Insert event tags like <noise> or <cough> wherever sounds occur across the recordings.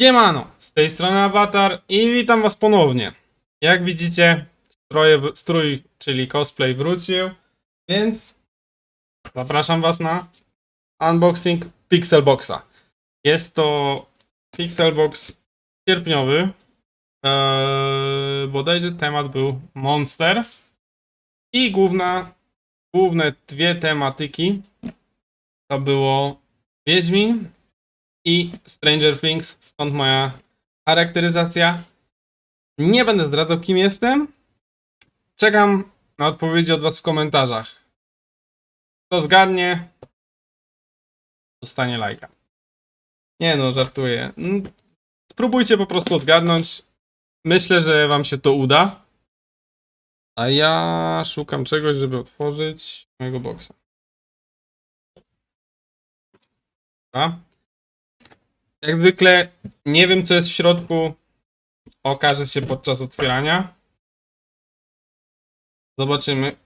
Siemano, z tej strony Avatar i witam was ponownie. Jak widzicie, stroje, strój, czyli cosplay wrócił, więc zapraszam was na unboxing Pixelboxa. Jest to Pixelbox sierpniowy. Eee, bodajże temat był Monster i główna, główne dwie tematyki to było Wiedźmin i Stranger Things, stąd moja charakteryzacja. Nie będę zdradzał, kim jestem. Czekam na odpowiedzi od Was w komentarzach. Kto zgadnie, dostanie lajka. Nie no, żartuję. Mm, Spróbujcie po prostu odgadnąć. Myślę, że Wam się to uda. A ja szukam czegoś, żeby otworzyć mojego boksa. Dobra. Jak zwykle nie wiem co jest w środku. Okaże się podczas otwierania. Zobaczymy.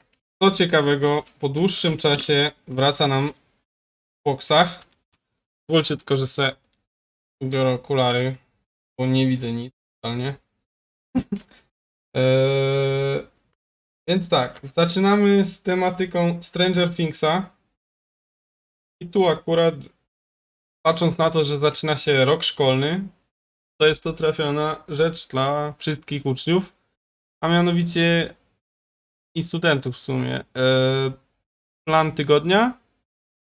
Co ciekawego po dłuższym czasie wraca nam w boksach. Pozwólcie tylko, że se ubiorę okulary, bo nie widzę nic totalnie. <laughs> eee, więc tak, zaczynamy z tematyką Stranger Thingsa. I tu akurat patrząc na to, że zaczyna się rok szkolny, to jest to trafiona rzecz dla wszystkich uczniów, a mianowicie i studentów w sumie. E, Plan tygodnia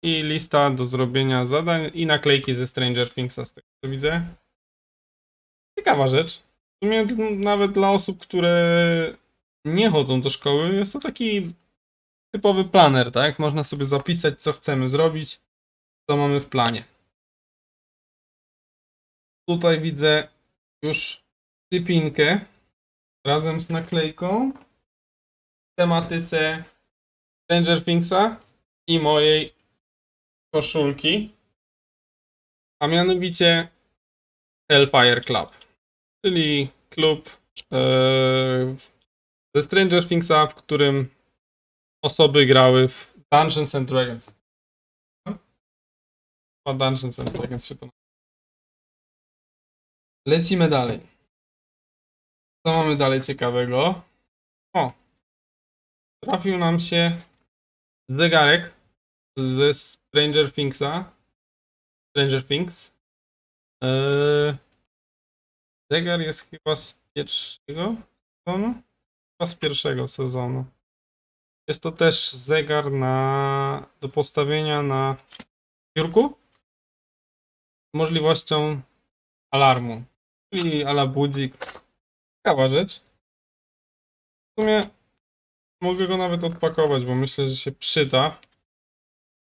i lista do zrobienia zadań i naklejki ze Stranger Thingsa, z tego co widzę. Ciekawa rzecz. W sumie nawet dla osób, które nie chodzą do szkoły, jest to taki typowy planer, tak? Można sobie zapisać, co chcemy zrobić, co mamy w planie. Tutaj widzę już sypinkę razem z naklejką w tematyce Stranger Thingsa i mojej koszulki, a mianowicie Hellfire Club, czyli klub e, ze Stranger Thingsa, w którym osoby grały w Dungeons and Dragons. Chyba Dungeons and Dragons się to Lecimy dalej. Co mamy dalej ciekawego? O! Trafił nam się zegarek ze Stranger Thingsa. Stranger Things. Eee, zegar jest chyba z pierwszego sezonu? Chyba z pierwszego sezonu. Jest to też zegar na, do postawienia na biurku z możliwością alarmu. Czyli ala budzik. Ciekawa rzecz. W sumie mogę go nawet odpakować, bo myślę, że się przyda.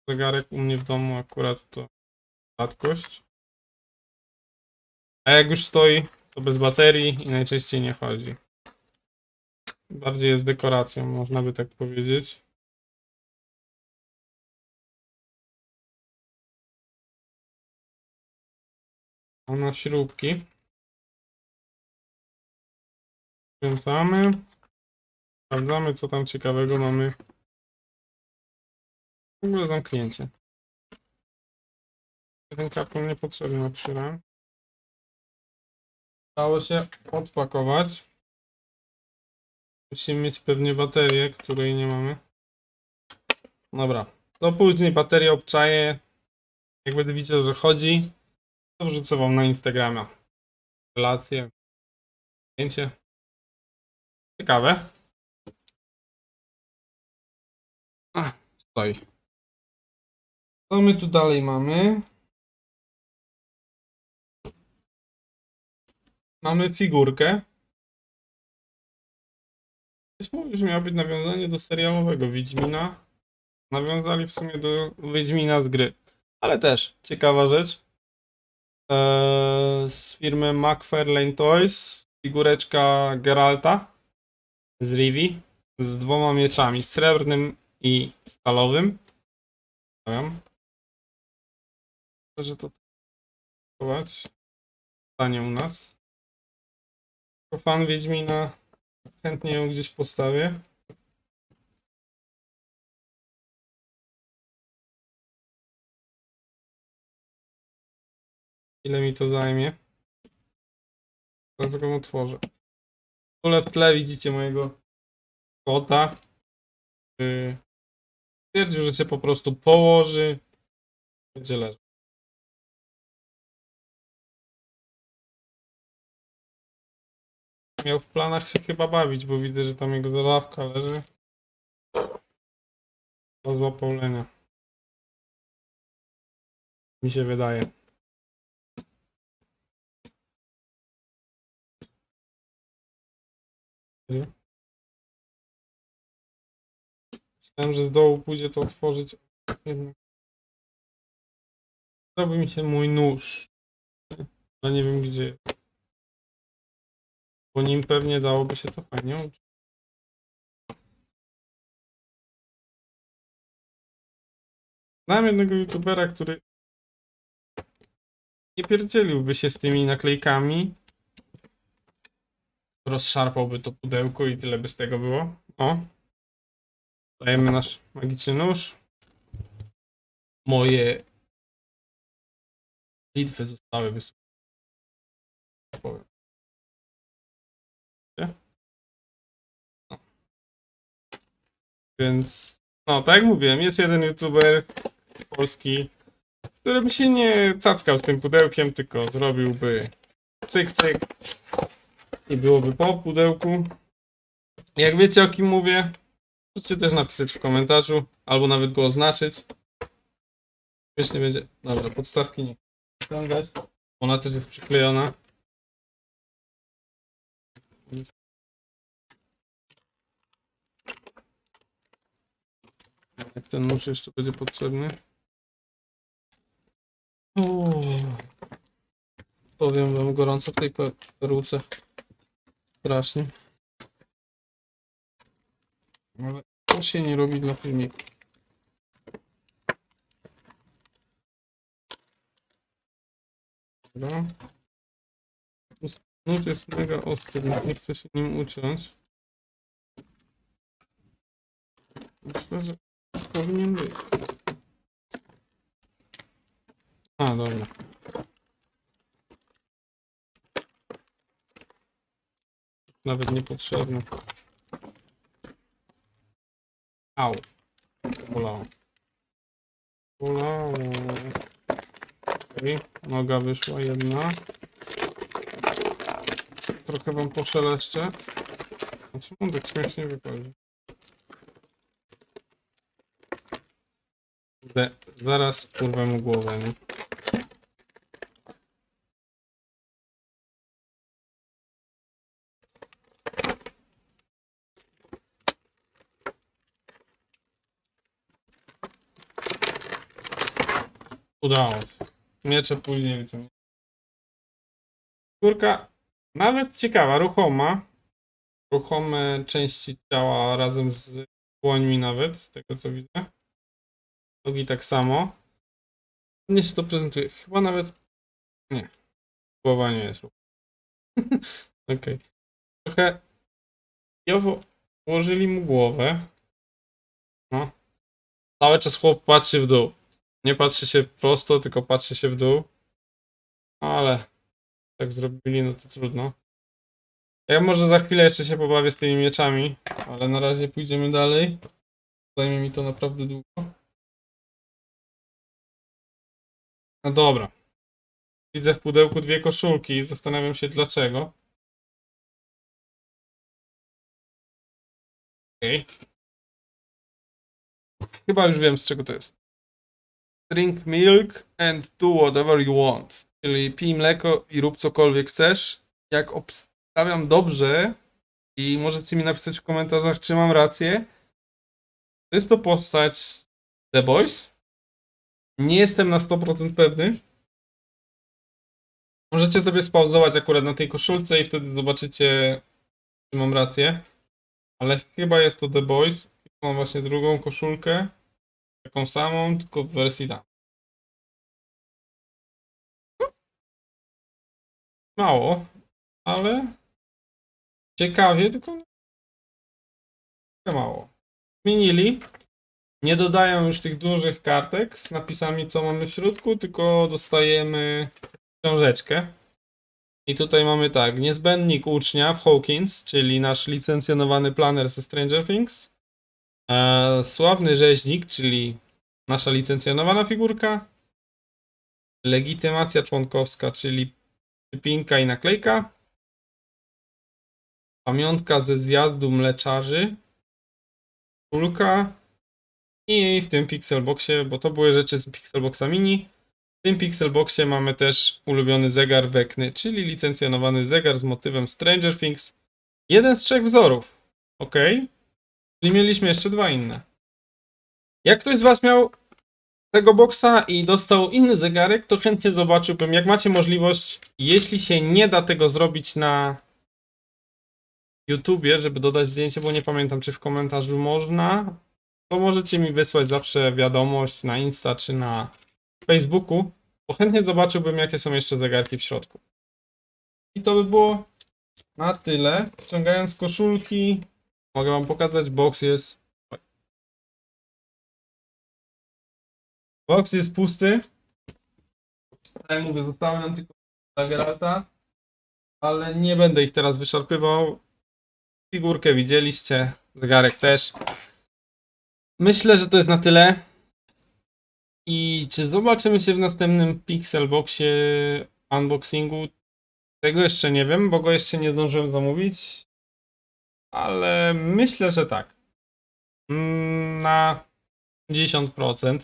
Zegarek u mnie w domu akurat to rzadkość. A jak już stoi, to bez baterii i najczęściej nie chodzi. Bardziej jest dekoracją, można by tak powiedzieć. A na śrubki. Kręcamy. Sprawdzamy, co tam ciekawego mamy. W ogóle zamknięcie. Ten karton niepotrzebny otwieram. Udało się odpakować. Musimy mieć pewnie baterię, której nie mamy. Dobra. To później baterię obczaję. Jak będę widział, że chodzi, to wrzucę wam na Instagrama. Relacje. Zdjęcie. Ciekawe. A, stoi. Co my tu dalej mamy? Mamy figurkę. Ktoś mówi, że miało być nawiązanie do serialowego Wiedźmina. Nawiązali w sumie do Wiedźmina z gry. Ale też ciekawa rzecz. Eee, z firmy McFarlane Toys. Figureczka Geralta z Rivi z dwoma mieczami, srebrnym i stalowym. Stawiam. Że to chować. Stanie u nas. Jako fan Wiedźmina chętnie ją gdzieś postawię. Ile mi to zajmie? Zaraz go otworzę. W ogóle w tle widzicie mojego kota. który Stwierdził, że się po prostu położy. Będzie leżał. Miał w planach się chyba bawić, bo widzę, że tam jego zabawka leży. To złapał. Mi się wydaje. Myślałem, że z dołu pójdzie to otworzyć. Jednak. Mi się mój nóż. Ale nie wiem gdzie. Po nim pewnie dałoby się to fajnie uczyć. Znam jednego youtubera, który nie pierdzieliłby się z tymi naklejkami. Rozszarpałby to pudełko i tyle by z tego było. O. Dajemy nasz magiczny nóż. Moje bitwy zostały. Powiem. Nie? No. Więc, no tak jak mówiłem, jest jeden youtuber polski, który by się nie cackał z tym pudełkiem, tylko zrobiłby cyk cyk i byłoby po pudełku. Jak wiecie o kim mówię, możecie też napisać w komentarzu, albo nawet go oznaczyć. Śmiesznie będzie. Dobra, podstawki nie ściągać. Ona też jest przyklejona. Jak ten nóż jeszcze będzie potrzebny. Uuu. Powiem wam gorąco w tej pe- peruce. Strasznie. Ale to się nie robi dla filmiku. Dobra. Nóż jest mega ostry, nie chcę się nim uciąć. Myślę, że powinien być. A, dobra. Nawet niepotrzebne. Au. Bolało. Bolało. Okej, noga wyszła jedna. Trochę wam poszeleszczę. A czemu tak śmiesznie wychodzi? De, zaraz kurwę mu głowę, nie? Udało się. Miecze później wyciągnie. Skórka nawet ciekawa, ruchoma. Ruchome części ciała razem z dłońmi nawet, z tego co widzę. Nogi tak samo. Mnie się to prezentuje. Chyba nawet... Nie. Głowa nie jest ruchoma. <laughs> Okej. Trochę... Jowo ułożyli mu głowę. No. Cały czas chłop patrzy w dół. Nie patrzy się prosto, tylko patrzy się w dół. Ale tak zrobili, no to trudno. Ja może za chwilę jeszcze się pobawię z tymi mieczami, ale na razie pójdziemy dalej. Zajmie mi to naprawdę długo. No dobra. Widzę w pudełku dwie koszulki i zastanawiam się dlaczego. Okej. Chyba już wiem z czego to jest. Drink milk and do whatever you want. Czyli pij mleko i rób cokolwiek chcesz. Jak obstawiam dobrze i możecie mi napisać w komentarzach, czy mam rację. To jest to postać The Boys. Nie jestem na 100% pewny. Możecie sobie spauzować akurat na tej koszulce i wtedy zobaczycie, czy mam rację. Ale chyba jest to The Boys. Mam właśnie drugą koszulkę. Taką samą, tylko w wersji tam. Mało, ale ciekawie, tylko mało. Zmienili. Nie dodają już tych dużych kartek z napisami, co mamy w środku, tylko dostajemy książeczkę. I tutaj mamy tak, niezbędnik ucznia w Hawkins, czyli nasz licencjonowany planer ze Stranger Things. E, sławny rzeźnik, czyli nasza licencjonowana figurka. Legitymacja członkowska, czyli przypinka i naklejka. Pamiątka ze zjazdu mleczarzy. Kulka. I w tym Pixelboxie, bo to były rzeczy z Pixelboxa Mini. W tym Pixelboxie mamy też ulubiony zegar Wekny, czyli licencjonowany zegar z motywem Stranger Things. Jeden z trzech wzorów. Ok. Czyli mieliśmy jeszcze dwa inne. Jak ktoś z Was miał tego boxa i dostał inny zegarek, to chętnie zobaczyłbym, jak macie możliwość, jeśli się nie da tego zrobić na YouTubie, żeby dodać zdjęcie, bo nie pamiętam, czy w komentarzu można, to możecie mi wysłać zawsze wiadomość na Insta czy na Facebooku, bo chętnie zobaczyłbym, jakie są jeszcze zegarki w środku. I to by było na tyle. Wciągając koszulki, mogę Wam pokazać, box jest. Box jest pusty. Tak jak mówię, zostały nam tylko dla Geralta, ale nie będę ich teraz wyszarpywał. Figurkę widzieliście, zegarek też. Myślę, że to jest na tyle. I czy zobaczymy się w następnym Pixelboxie unboxingu? Tego jeszcze nie wiem, bo go jeszcze nie zdążyłem zamówić. Ale myślę, że tak. Mm, Na 50%.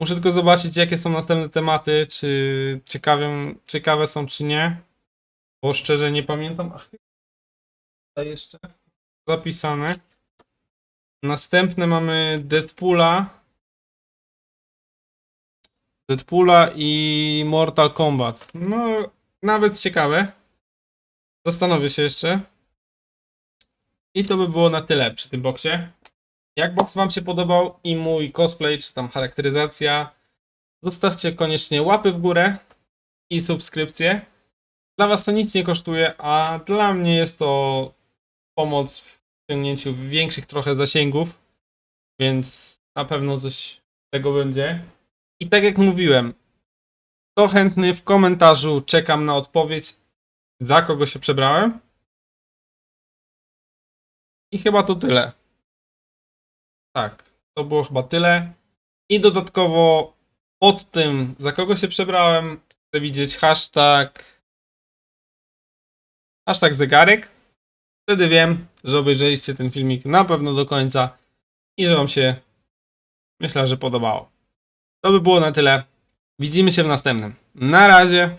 Muszę tylko zobaczyć, jakie są następne tematy, czy ciekawią, ciekawe są, czy nie. Bo szczerze nie pamiętam. Ach, tutaj jeszcze zapisane. Następne mamy Deadpoola. Deadpoola i Mortal Kombat. No, nawet ciekawe. Zastanowię się jeszcze. I to by było na tyle przy tym boksie. Jak box Wam się podobał i mój cosplay, czy tam charakteryzacja, zostawcie koniecznie łapy w górę i subskrypcję. Dla Was to nic nie kosztuje, a dla mnie jest to pomoc w osiągnięciu większych trochę zasięgów, więc na pewno coś tego będzie. I tak jak mówiłem, to chętny w komentarzu czekam na odpowiedź, za kogo się przebrałem. I chyba to tyle. Tak, to było chyba tyle. I dodatkowo pod tym, za kogo się przebrałem, chcę widzieć hashtag hashtag zegarek. Wtedy wiem, że obejrzeliście ten filmik na pewno do końca i że Wam się myślę, że podobało. To by było na tyle. Widzimy się w następnym. Na razie.